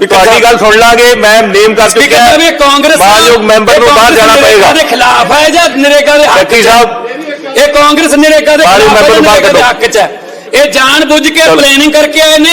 ਵੀ ਤੁਹਾਡੀ ਗੱਲ ਸੁਣ ਲਾਂਗੇ ਮੈਂ ਨੇਮ ਕਰ ਸਪੀਕਰ ਚੁੱਕਿਆ ਸਾਹਿਬ ਇਹ ਕਾਂਗਰਸ ਮਾਨਯੋਗ ਮੈਂਬਰ ਨੂੰ ਬਾਹਰ ਜਾਣਾ ਪਏਗਾ ਦੇ ਖਿਲਾਫ ਹੈ ਜਾਂ ਨਰੇਗਾ ਦੇ ਹੱਕ? ਸਾਹਿਬ ਇਹ ਕਾਂਗਰਸ ਨਰੇਗਾ ਦੇ ਖਿਲਾਫ ਹੈ ਨਰੇਗਾ ਦੇ। ਹੱਕ ਚ ਹੈ ਇਹ ਜਾਣ ਬੁੱਝ ਕੇ। ਪਲੈਨਿੰਗ ਕਰਕੇ ਆਏ ਨੇ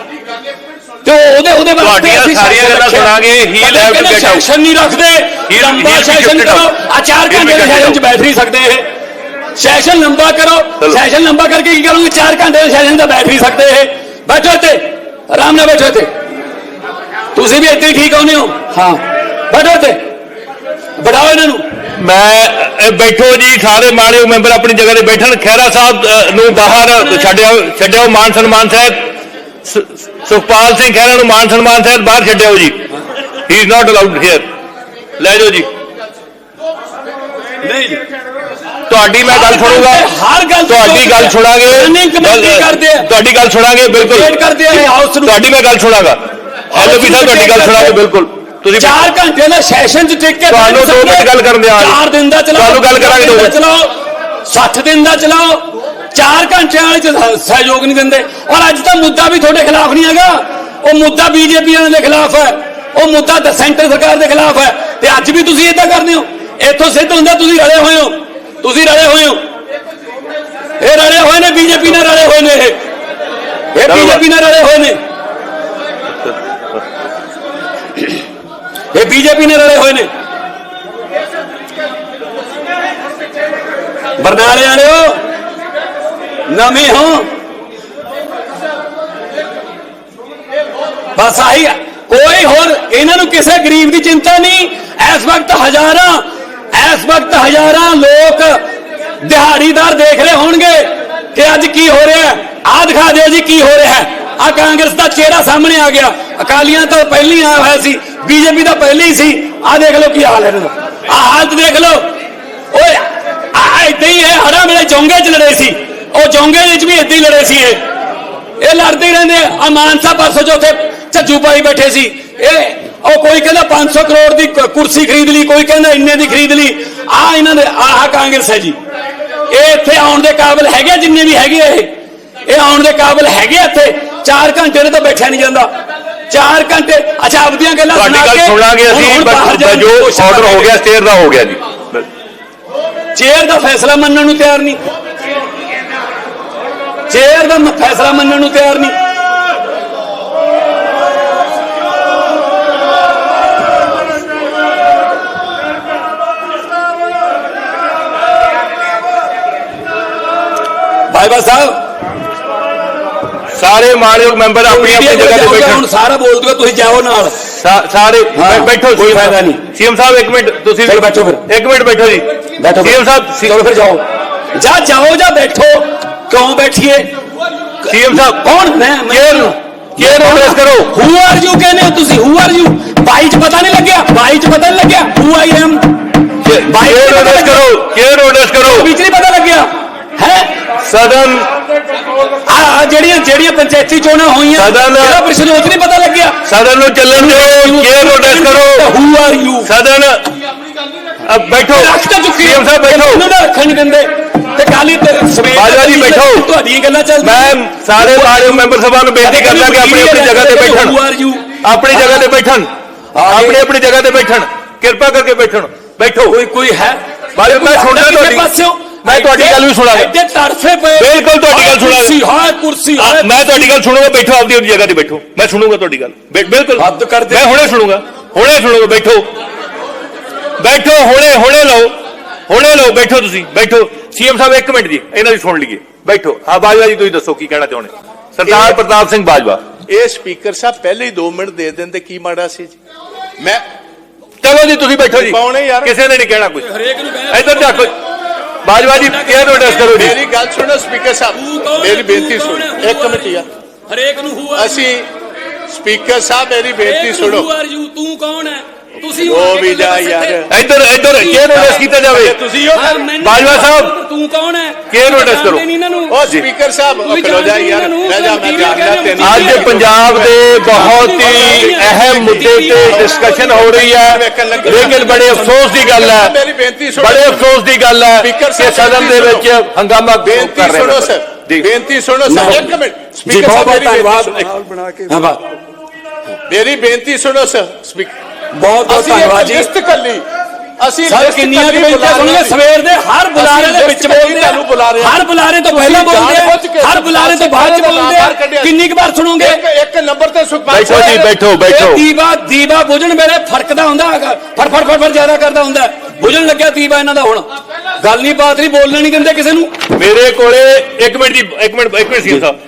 ਤੇ ਉਹਦੇ ਉਹਦੇ ਵਾਸਤੇ ਤੁਹਾਡੀਆਂ ਸਾਰੀਆਂ ਸੈਸ਼ਨ ਗੱਲਾਂ ਰੱਖਿਆ। ਸੁਣਾਂਗੇ। He'll ਪਹਿਲਾਂ to ਕਹਿੰਦੇ get out. ਸੈਸ਼ਨ ਨਹੀਂ ਰੱਖਦੇ He'll- ਲੰਬਾ he'll be ਸੈਸ਼ਨ shifted ਕਰੋ out. ਆ ਚਾਰ He'll be ਘੰਟੇ ਦੇ shifted ਸੈਸ਼ਨ ਚ out. ਬੈਠ ਨਹੀਂ ਸਕਦੇ ਇਹ ਸੈਸ਼ਨ ਲੰਬਾ ਕਰੋ ਚਲੋ। ਸੈਸ਼ਨ ਲੰਬਾ ਕਰਕੇ ਕੀ ਕਰੋਗੇ 4 ਘੰਟੇ ਦੇ ਸੈਸ਼ਨ ਦਾ ਬੈਠ ਨਹੀਂ ਸਕਦੇ ਇਹ ਬੈਠੋ ਇੱਥੇ ਆਰਾਮ ਨਾਲ ਬੈਠੋ ਇੱਥੇ ਤੁਸੀਂ ਵੀ ਇੱਥੇ ਹੀ ਠੀਕ ਆਉਨੇ ਹੋ ਹਾਂ ਬੈਠੋ ਇੱਥੇ ਬੜਾਓ ਇਹਨਾਂ ਨੂੰ ਮੈਂ ਬੈਠੋ ਜੀ ਸਾਰੇ ਮਾਣਯੋਗ ਮੈਂਬਰ ਆਪਣੀ ਜਗ੍ਹਾ ਤੇ ਬੈਠਣ ਖਹਿਰਾ ਸਾਹਿਬ ਅ, ਨੂੰ ਬਾਹਰ ਛੱਡਿਓ ਛੱਡਿਓ ਮਾਨ ਸਨਮਾਨ ਸਾਹਿਬ ਸੁਖਪਾਲ ਸਿੰਘ ਖਹਿਰਾ ਨੂੰ ਮਾਨ ਸਨਮਾਨ ਸਾਹਿਬ ਬਾਹਰ ਛੱਡਿਓ ਜੀ। He is not allowed here ਲੈ ਜਾਓ ਜੀ। ਨਹੀਂ। ਤੁਹਾਡੀ ਮੈਂ ਗੱਲ ਸੁਣੂਗਾ। ਹਰ ਗੱਲ ਤੁਹਾਡੀ ਗੱਲ ਆ। ਤੁਹਾਡੀ ਗੱਲ ਸੁਣਾਂਗੇ ਬਿਲਕੁਲ। ਆ ਤੁਹਾਡੀ ਮੈਂ ਗੱਲ ਸੁਣਾਗਾ। ਐਲਓਪੀ ਸਾਹਿਬ ਤੁਹਾਡੀ ਗੱਲ ਸੁਣਾਂਗੇ ਬਿਲਕੁਲ। ਤੁਸੀਂ 4 ਘੰਟੇ ਦਾ ਸੈਸ਼ਨ ਚ ਟਿਕ ਕੇ ਤੁਹਾਨੂੰ ਦੋ ਮਿੰਟ। ਗੱਲ ਕਰਨ ਦਿਆਂਗੇ। ਚਾਰ ਦਿਨ ਦਾ ਚਲਾਓ ਤੁਹਾਨੂੰ ਗੱਲ ਕਰਾਂਗੇ ਦੋ ਦਾ ਮਿੰਟ। ਚਲਾਓ 60 ਦਿਨ ਦਾ ਚਲਾਓ। 4 ਘੰਟਿਆਂ ਵਾਲੇ ਚ ਸਹਿਯੋਗ ਨਹੀਂ ਦਿੰਦੇ। ਔਰ ਅੱਜ ਤਾਂ ਮੁੱਦਾ ਵੀ ਤੁਹਾਡੇ ਖਿਲਾਫ ਨਹੀਂ ਹੈਗਾ। ਉਹ ਮੁੱਦਾ ਬੀਜੇਪੀ ਵਾਲਿਆਂ ਦੇ ਖਿਲਾਫ ਹੈ। ਉਹ ਮੁੱਦਾ ਤਾਂ ਸੈਂਟਰ ਸਰਕਾਰ ਦੇ ਖਿਲਾਫ ਹੈ। ਤੇ ਅੱਜ ਵੀ ਤੁਸੀਂ ਇਦਾਂ ਕਰਦੇ ਹੋ? ਇੱਥੋਂ ਸਿੱਧ ਹੁੰਦਾ ਤੁਸੀਂ ਰਲੇ ਹੋਏ ਹੋ। ਤੁਸੀਂ ਰਲੇ ਹੋਏ ਹੋ। ਇਹ ਰਲੇ ਹੋਏ ਨੇ ਬੀਜੇਪੀ ਨਾਲ ਰਲੇ ਹੋਏ ਨੇ ਇਹ। ਬੀਜੇਪੀ ਨਾਲ ਰਲੇ ਹੋਏ ਨੇ। ਇਹ ਬੀਜੇਪੀ ਨਾਲ ਰਲੇ ਹੋਏ ਨੇ। ਬਰਨਾਲੇ ਵਾਲਿਓ ਨਵੇਂ ਹੋ। ਬਸ ਆਹੀ ਕੋਈ ਹੋਰ, ਇਹਨਾਂ ਨੂੰ ਕਿਸੇ ਗਰੀਬ ਦੀ ਚਿੰਤਾ ਨਹੀਂ। ਇਸ ਵਕਤ ਹਜ਼ਾਰਾਂ, ਇਸ ਵਕਤ ਹਜ਼ਾਰਾਂ ਲੋਕ ਦਿਹਾੜੀਦਾਰ ਦੇਖ ਰਹੇ ਹੋਣਗੇ ਕਿ ਅੱਜ ਕੀ ਹੋ ਰਿਹਾ ਹੈ। ਆਹ ਦਿਖਾ ਦਿਓ ਜੀ ਕੀ ਹੋ ਰਿਹਾ ਹੈ। ਆ ਕਾਂਗਰਸ ਦਾ ਚਿਹਰਾ ਸਾਹਮਣੇ ਆ ਗਿਆ। ਅਕਾਲੀਆਂ ਤਾਂ ਪਹਿਲੀ ਹੀ ਆਇਆ ਹੋਇਆ ਸੀ, ਬੀਜੇਪੀ ਤਾਂ ਪਹਿਲੀ ਹੀ ਸੀ। ਆਹ ਦੇਖ ਲਓ ਕੀ ਹਾਲ ਹੈ ਇਹਨਾਂ ਦਾ। ਆਹ ਹਾਲਤ ਦੇਖ ਲਓ। ਓਏ ਆ ਏਦਾਂ ਹੀ ਇਹ ਹੜਾ ਮੇਰੇ ਚੌਂਗੇ ਚ ਲੜੇ ਸੀ। ਉਹ ਚੌਂਗੇ ਵਿੱਚ ਵੀ ਏਦਾਂ ਹੀ ਲੜੇ ਸੀ ਇਹ। ਇਹ ਲੜਦੇ ਹੀ ਰਹਿੰਦੇ ਆ। ਮਾਨਸਾ ਪਰਸੋਂ ਜੋ ਉੱਥੇ ਝੱਜੂ ਪਾਈ ਬੈਠੇ ਸੀ। ਇਹ ਉਹ ਕੋਈ ਕਹਿੰਦਾ 500 ਕਰੋੜ ਦੀ ਕੁਰਸੀ ਖਰੀਦ ਲਈ ਕੋਈ ਕਹਿੰਦਾ ਇੰਨੇ ਦੀ ਖਰੀਦ ਲਈ। ਆ ਇਹਨਾਂ ਦੇ ਆਹ ਕਾਂਗਰਸ ਹੈ ਜੀ। ਇਹ ਇੱਥੇ ਆਉਣ ਦੇ ਕਾਬਿਲ ਹੈਗੇ ਜਿੰਨੇ ਵੀ ਹੈਗੇ ਇਹ। ਇਹ ਆਉਣ ਦੇ ਕਾਬਿਲ ਹੈਗੇ ਇੱਥੇ। 4 ਘੰਟੇ ਨੇ ਤਾਂ ਬੈਠਿਆ ਨਹੀਂ ਜਾਂਦਾ। 4 ਘੰਟੇ ਅੱਛਾ ਆਪਦੀਆਂ ਗੱਲਾਂ ਤੁਹਾਡੀ ਸੁਣਾ ਗੱਲ ਕੇ ਸੁਣ ਲਾਂਗੇ ਹੁਣ- ਅਸੀਂ ਜੋ ਆਰਡਰ ਹੋ ਗਿਆ ਸਟੇਅਰ ਦਾ ਹੋ ਗਿਆ ਜੀ। ਚੇਅਰ ਦਾ ਫੈਸਲਾ ਮੰਨਣ ਨੂੰ ਤਿਆਰ ਨਹੀਂ। ਚੇਅਰ ਦਾ ਫੈਸਲਾ ਮੰਨਣ ਨੂੰ ਤਿਆਰ ਨਹੀਂ। ਬਾਈਬਾ ਸਾਹਿਬ ਸਾਰੇ ਮਾਨਯੋਗ ਮੈਂਬਰ ਆਪਣੀ ਆਪਣੀ ਜਗ੍ਹਾ ਤੇ ਹੁਣ ਬੈਠਣ ਸਾਰਾ ਬੋਲ ਦੂਗਾ ਤੁਸੀਂ ਜਾਓ ਨਾਲ। ਸਾਰੇ ਬੈਠੋ ਕੋਈ ਫਾਇਦਾ ਨਹੀਂ। ਸੀਐਮ ਸਾਹਿਬ ਇੱਕ ਮਿੰਟ ਤੁਸੀਂ ਬੈਠੋ ਫਿਰ। ਇੱਕ ਮਿੰਟ ਬੈਠੋ ਜੀ। ਬੈਠੋ ਸੀਐਮ ਸਾਹਿਬ ਚਲੋ ਫਿਰ ਜਾਓ। ਜਾ ਜਾਓ ਜਾਂ ਬੈਠੋ। ਕਿਉਂ ਬੈਠੀਏ ਸੀਐਮ ਸਾਹਿਬ ਕੌਣ ਮੈਂ ਕੇਅਰ ਕੇਅਰ ਨੋਟਿਸ ਕਰੋ ਹੂ ਆਰ ਯੂ ਕਹਿੰਦੇ ਹੋ ਤੁਸੀਂ ਹੂ ਆਰ ਯੂ ਬਾਈ ਚ ਪਤਾ ਨਹੀਂ ਲੱਗਿਆ ਬਾਈ ਚ ਪਤਾ ਨਹੀਂ ਲੱਗਿਆ ਹੂ ਆਈ ਐਮ ਬਾਈ ਕੇਅਰ ਨੋਟਿਸ ਕਰੋ ਕੇਅਰ ਨੋਟਿਸ ਕਰੋ ਵਿੱਚ ਨਹੀਂ ਪਤਾ ਲੱਗਿਆ ਹੈ ਸਦਨ ਆ ਜਿਹੜੀਆਂ ਜਿਹੜੀਆਂ ਪੰਚਾਇਤੀ ਚੋਣਾਂ ਹੋਈਆਂ ਸਦਨ- ਜਿਹੜਾ ਪ੍ਰਸ਼ਨ ਉਹ 'ਚ ਨਹੀਂ ਪਤਾ ਲੱਗਿਆ ਸਦਨ ਨੂੰ ਚੱਲਣ ਦਿਓ ਕੇਅਰ ਨੋਟਿਸ ਕਰੋ ਹੂ ਆਰ ਯੂ ਸਦਨ ਅਬ ਬੈਠੋ ਰੱਖ ਤਾਂ ਚੁੱਕੀ ਸੀਐਮ ਸਾਹਿਬ ਬੈਠੋ ਉਹਨਾਂ ਦਾ ਰੱਖਣ ਨਹੀਂ ਦਿੰਦੇ ਤੇ ਕਾਲੀ ਤੇ ਸਵੇਰ ਬਾਜਵਾ ਜੀ ਬੈਠੋ। ਤੁਹਾਡੀਆਂ ਗੱਲਾਂ ਚੱਲਦੀਆਂ। ਮੈਂ ਸਾਰੇ ਮਾਨਯੋਗ ਮੈਂਬਰ ਸਭਾ ਨੂੰ ਬੇਨਤੀ ਕਰਦਾ ਕਿ ਆਪਣੀ ਆਪਣੀ ਜਗ੍ਹਾ ਤੇ ਬੈਠਣ। ਹੂ ਆਪਣੀ ਜਗ੍ਹਾ ਤੇ ਬੈਠਣ। ਆਪਣੀ ਆਪਣੀ ਜਗ੍ਹਾ ਤੇ ਬੈਠਣ। ਕਿਰਪਾ ਕਰਕੇ ਬੈਠਣ। ਬੈਠੋ। ਕੋਈ ਕੋਈ ਹੈ? ਬਾਜਵਾ ਮੈਂ ਸੁਣਦਾ ਤੁਹਾਡੀ ਮੈਂ ਤੁਹਾਡੀ ਗੱਲ ਵੀ ਸੁਣਾਂਗਾ। ਐਡੇ ਤੜਫੇ ਪਏ। ਬਿਲਕੁਲ ਤੁਹਾਡੀ ਗੱਲ ਸੁਣਾਂਗਾ। ਕੁਰਸੀ ਹਾਂ ਕੁਰਸੀ ਹਾਂ ਮੈਂ ਤੁਹਾਡੀ ਗੱਲ ਸੁਣੂਗਾ ਬੈਠੋ ਆਪਦੀ ਆਪਦੀ ਜਗ੍ਹਾ ਤੇ ਬੈਠੋ। ਮੈਂ ਸੁਣੂਗਾ ਤੁਹਾਡੀ ਗੱਲ। ਬਿਲਕੁਲ। ਹੱਦ ਕਰ ਦੇ। ਮੈਂ ਹੁਣੇ ਸੁਣੂਗਾ। ਹੁਣੇ ਸੁਣੂਗਾ ਬੈਠੋ। ਬੈਠੋ ਹੁਣੇ ਹੁਣੇ ਲਓ। ਹੁਣੇ ਲਓ ਬੈਠੋ ਤੁਸੀਂ। ਬੈਠੋ। ਸੀਐਮ ਸਾਹਿਬ ਇੱਕ ਮਿੰਟ ਜੀ ਇਹਨਾਂ ਦੀ ਸੁਣ ਲਈਏ। ਬੈਠੋ ਆ ਬਾਜਵਾ ਜੀ ਤੁਸੀਂ ਦੱਸੋ ਕੀ ਕਹਿਣਾ ਚਾਹੁੰਦੇ? ਸਰਦਾਰ ਪ੍ਰਤਾਪ ਸਿੰਘ ਬਾਜਵਾ। ਇਹ ਸਪੀਕਰ ਸਾਹਿਬ ਪਹਿਲੇ ਹੀ 2 ਮਿੰਟ ਦੇ ਦਿੰਦੇ ਕੀ ਮਾੜਾ ਸੀ ਜੀ? ਮੈਂ ਚਲੋ ਜੀ ਤੁਸੀਂ ਬੈਠੋ ਜੀ। ਪਾਉਣੇ ਯਾਰ। ਕਿਸੇ ਨੇ ਨਹੀਂ ਕਹਿਣਾ ਕੁਝ ਹਰੇਕ ਨੂੰ ਕਹਿਣਾ ਇੱਧਰ ਦੇਖੋ। ਬਾਜਵਾ ਜੀ ਕੇਅਰ ਨੋਟਿਸ ਕਰੋ ਜੀ। ਮੇਰੀ ਗੱਲ ਸੁਣੋ ਸਪੀਕਰ ਸਾਹਿਬ। ਮੇਰੀ ਬੇਨਤੀ ਸੁਣੋ। ਇੱਕ ਮਿੰਟ ਯਾਰ। ਹਰੇਕ ਨੂੰ ਹੂ ਆਰ ਅਸੀਂ ਸਪੀਕਰ ਸਾਹਿਬ ਮੇਰੀ ਬੇਨਤੀ ਸੁਣੋ। ਹੂ ਆਰ ਯੂ ਤੂੰ ਕੌਣ ਹੈ? ਤੁਸੀਂ ਉਹ ਵੀ ਜਾ ਯਾਰ। ਇੱਧਰ ਇੱਧਰ ਕੇਅਰ ਨੋਟਿਸ ਕੀਤਾ ਜਾਵੇ? ਤੁਸੀਂ ਹੋ ਬਾਜਵਾ ਸਾਹਿਬ, ਤੂੰ ਕੌਣ ਹੈ? ਕੀ ਨੋਟਿਸ ਕਰੋ? ਉਹ ਸਪੀਕਰ ਸਾਹਿਬ ਉਹ ਖਲੋ ਜਾ ਯਾਰ। ਮੈਂ ਜਾ ਮੈਂ ਜਾਣਦਾ ਤੈਨੂੰ। ਅੱਜ ਪੰਜਾਬ ਦੇ ਬਹੁਤ ਹੀ ਅਹਿਮ ਮੁੱਦੇ ਤੇ ਡਿਸਕਸ਼ਨ ਹੋ ਰਹੀ ਹੈ। ਲੇਕਿਨ ਬੜੇ ਅਫਸੋਸ ਦੀ ਗੱਲ ਹੈ ਮੇਰੀ ਬੇਨਤੀ ਸੁਣੋ ਬੜੇ ਅਫਸੋਸ ਦੀ ਗੱਲ ਹੈ ਕਿ ਸਦਨ ਦੇ ਵਿੱਚ ਹੰਗਾਮਾ ਬੇਨਤੀ ਕਰ ਰਹੇ ਸੁਣੋ। ਸਰ ਬੇਨਤੀ ਸੁਣੋ ਸਰ। ਇੱਕ ਮਿੰਟ। ਸਪੀਕਰ ਸਾਹਿਬ ਬਹੁਤ ਮੇਰੀ ਧੰਨਵਾਦ। ਬੇਨਤੀ ਸੁਣੋ। ਮੇਰੀ ਬੇਨਤੀ ਸੁਣੋ ਸਰ। ਸਪੀਕਰ ਬਹੁਤ ਬਹੁਤ ਧੰਨਵਾਦ ਜੀ। ਲਿਸਟ ਕਰ ਲਈ ਅਸੀਂ ਸਰ ਕਿੰਨੀਆਂ ਬੁਲਾਰਿਆਂ ਸੁਣੀਆਂ ਦੀ। ਸਵੇਰ ਦੇ ਹਰ ਬੁਲਾਰੇ ਦੇ ਵਿੱਚ ਬੋਲਦੇ ਤੁਹਾਨੂੰ ਬੁਲਾ ਰਹੇ। ਹਰ ਬੁਲਾਰੇ ਤੋਂ ਪਹਿਲਾਂ ਬੋਲਦੇ ਹਰ ਬੁਲਾਰੇ ਤੋਂ ਬਾਅਦ ਚ ਬੋਲਦੇ। ਕਿੰਨੀ ਕੁ ਵਾਰ ਸੁਣੋਗੇ? ਇੱਕ ਨੰਬਰ ਤੇ ਸੁਖਪਾਲ ਬੈਠੋ ਜੀ, ਬੈਠੋ ਬੈਠੋ। ਦੀਵਾ ਦੀਵਾ ਬੁਝਣ ਵੇਲੇ ਫਰਕਦਾ ਹੁੰਦਾ ਫੜ ਫੜ ਫੜ ਫੜ ਜ਼ਿਆਦਾ ਕਰਦਾ ਹੁੰਦਾ। ਬੁਝਣ ਲੱਗਿਆ ਦੀਵਾ ਇਹਨਾਂ ਦਾ ਹੁਣ। ਗੱਲ ਨਹੀਂ ਬਾਤ ਨਹੀਂ ਬੋਲਣ ਨਹੀਂ ਦਿੰਦੇ ਕਿਸੇ ਨੂੰ। ਮੇਰੇ ਕੋਲੇ ਇੱਕ ਮਿੰਟ ਜੀ ਇੱਕ ਮਿੰਟ ਇੱਕ ਮਿੰਟ ਸੀ ਸਾਹਿਬ